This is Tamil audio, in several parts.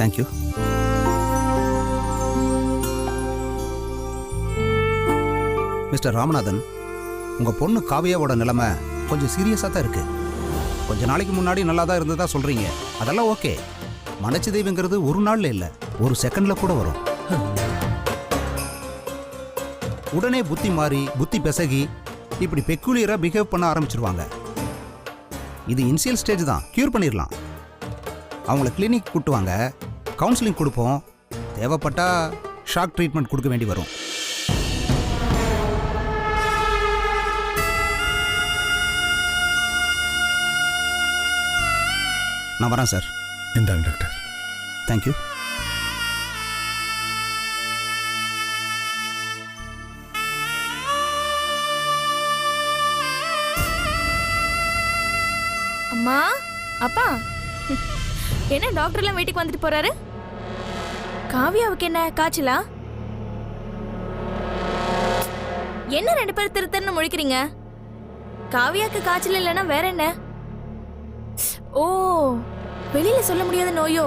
தேங்க்யூ மிஸ்டர் ராமநாதன் உங்கள் பொண்ணு காவியாவோட நிலைமை கொஞ்சம் சீரியஸாக தான் இருக்குது கொஞ்ச நாளைக்கு முன்னாடி நல்லா தான் இருந்ததா சொல்கிறீங்க அதெல்லாம் ஓகே. மனச்சிதைவுங்கிறது ஒரு நாளில் இல்லை ஒரு செகண்டில் கூட வரும். உடனே புத்தி மாறி புத்தி பெசகி இப்படி பெக்குலியராக பிஹேவ் பண்ண ஆரம்பிச்சிருவாங்க. இது இனிஷியல் ஸ்டேஜ் தான். க்யூர் பண்ணிடலாம் அவங்கள கிளினிக் கூட்டுவாங்க. கவுன்சிலிங் கொடுப்போம். தேவைப்பட்டா ஷாக் ட்ரீட்மெண்ட் கொடுக்க வேண்டி வரும். நான் வரேன் சார் இந்தாங்க டாக்டர் தேங்க்யூ அம்மா அப்பா. என்ன டாக்டர் எல்லாம் வீட்டுக்கு வந்துட்டு போறாரு? காவியாவுக்கு என்ன காய்ச்சலா? என்ன ரெண்டு பேரும் திரு திருன்னு முழிக்கிறீங்க? காவியாக்கு காய்ச்சல் இல்லைன்னா வேற என்ன? ஓ வெளியில சொல்ல முடியாத நோயோ.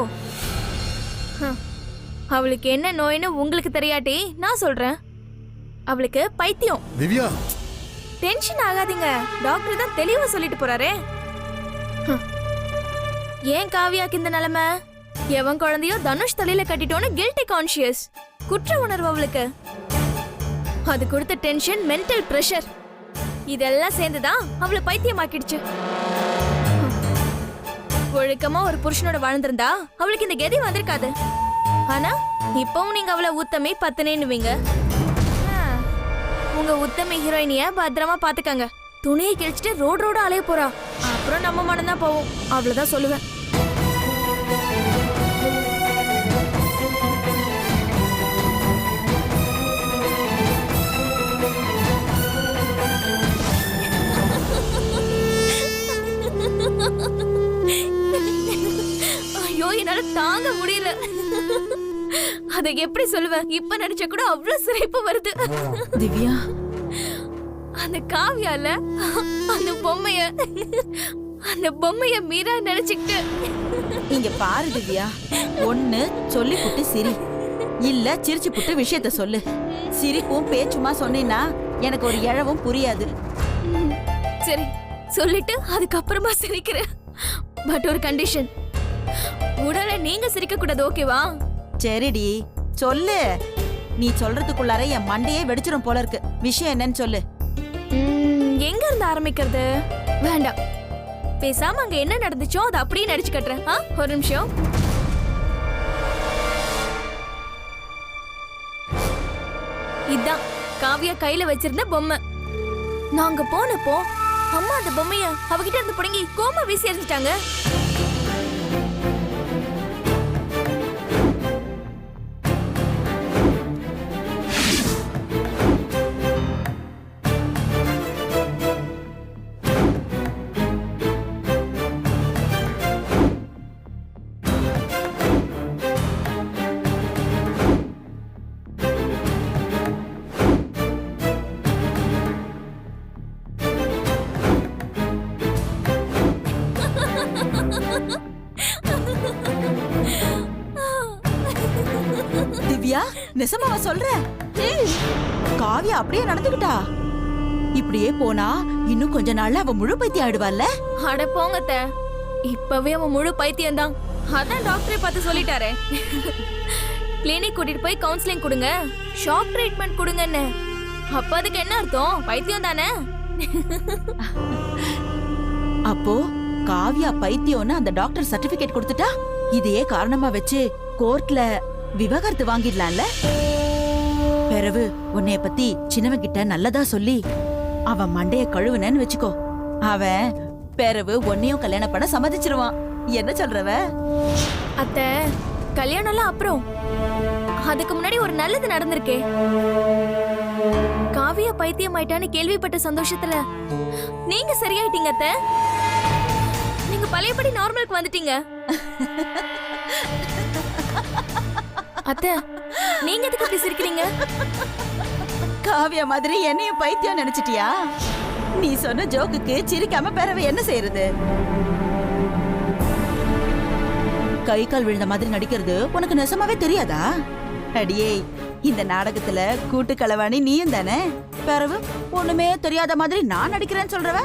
அவளுக்கு என்ன நோய்னு உங்களுக்கு தெரியாட்டி நான் சொல்றேன். அவளுக்கு பைத்தியம். திவ்யா! டென்ஷன் ஆகாதீங்க. டாக்டர் தான் தெளிவா சொல்லிட்டு போறாரே. ஏன் காவியாக்கு இந்த நிலைமை? எவன் குழந்தையோ தனுஷ் தலையில கட்டிட்டோன்னு கில்ட்டி கான்ஷியஸ் குற்ற உணர்வு அவளுக்கு. அது கொடுத்த டென்ஷன் மென்டல் பிரஷர் இதெல்லாம் சேர்ந்துதான் அவளை பைத்தியமாக்கிடுச்சு. ஒழுக்கமா ஒரு புருஷனோட வாழ்ந்திருந்தா அவளுக்கு இந்த கெதி வந்திருக்காது. ஆனா இப்பவும் நீங்க அவளை உத்தமே பத்தனேன்னுவீங்க. உங்க உத்தம ஹீரோயினிய பத்திரமா பாத்துக்கங்க. துணியை கிழிச்சிட்டு ரோடு ரோடு அலைய போறா. அப்புறம் நம்ம மனம் தான் போவோம் அவ்வளவுதான் சொல்லுவேன். அதை எப்படி சொல்லுவேன்? இப்ப நினைச்சா கூட அவ்வளவு சிரிப்பு வருது. திவ்யா. அந்த காவியால அந்த பொம்மைய அந்த பொம்மைய மீரா நினைச்சுக்கிட்டு. இங்க பாரு திவ்யா. ஒண்ணு சொல்லி புட்டு சிரி. இல்ல சிரிச்சு புட்டு விஷயத்த சொல்லு. சிரிப்பும் பேச்சுமா சொன்னீன்னா எனக்கு ஒரு இழவும் புரியாது. சரி. சொல்லிட்டு அதுக்கப்புறமா சிரிக்கிறேன். பட் ஒரு கண்டிஷன் உடனே நீங்க சிரிக்க கூடாது ஓகேவா? சரிடி. சொல்லு. நீ சொல்றதுக்குள்ளார என் மண்டையே வெடிச்சிரும் போல இருக்கு. விஷயம் என்னன்னு சொல்லு. ம், எங்க இருந்து ஆரம்பிக்கிறது? வேண்டாம். பேசாம அங்க என்ன நடந்துச்சோ அதை அப்படியே நடிச்சு கட்டுறேன். ஆ? ஒரு நிமிஷம். இதான். காவியா கையில வச்சிருந்த பொம்மை. நாங்க போனப்போ அம்மா அந்த பொம்மைய அவகிட்ட இருந்து புடுங்கி கோமா வீசி எறிஞ்சிட்டாங்க. நிசமாவா சொல்ற? காவியா அப்படியே நடந்துக்கிட்டா? இப்படியே போனா இன்னும் கொஞ்ச நாள்ல அவ முழு பைத்தியம் ஆயிடுவாள்ல? அட போங்க அத்தை. இப்பவே அவன் முழு பைத்தியம் தான் அதான் டாக்டரே பார்த்து சொல்லிட்டாரே. கிளினிக் கூட்டிட்டு போய் கவுன்சிலிங் கொடுங்க. ஷாக் ட்ரீட்மெண்ட் கொடுங்கன்னு. அப்ப அதுக்கு என்ன அர்த்தம்? பைத்தியம் தானே? அப்போ காவியா பைத்தியம்னு அந்த டாக்டர் சர்டிபிகேட் கொடுத்துட்டா? இதையே காரணமா வச்சு கோர்ட்ல விவகாரத்து வாங்கிடலாம்ல? பிறவு உன்னைய பத்தி சின்னவன் கிட்ட நல்லதா சொல்லி அவன் மண்டைய கழுவுனேன்னு வச்சுக்கோ. அவன் பிறவு உன்னையும் கல்யாணம் பண்ண சம்மதிச்சிருவான். என்ன சொல்றவ? அத்தை கல்யாணம்லாம் அப்புறம். அதுக்கு முன்னாடி ஒரு நல்லது நடந்திருக்கே. காவியா பைத்தியம் ஆயிட்டான்னு கேள்விப்பட்ட சந்தோஷத்துல நீங்க சரியாயிட்டீங்க அத்தை. நீங்க பழையபடி நார்மலுக்கு வந்துட்டீங்க. அத்தை நீங்க எதுக்கு அப்படி சிரிக்கிறீங்க? காவியா மாதிரி என்னையும் பைத்தியம் நினைச்சிட்டியா? நீ சொன்ன ஜோக்குக்கு சிரிக்காம பிறவு என்ன செய்யறது கை கால் விழுந்த மாதிரி நடிக்கிறது உனக்கு நெசமாவே தெரியாதா? அடியே இந்த நாடகத்துல கூட்டு களவாணி நீயும் தானே? பிறவு ஒண்ணுமே தெரியாத மாதிரி நான் நடிக்கிறேன்னு சொல்றவ?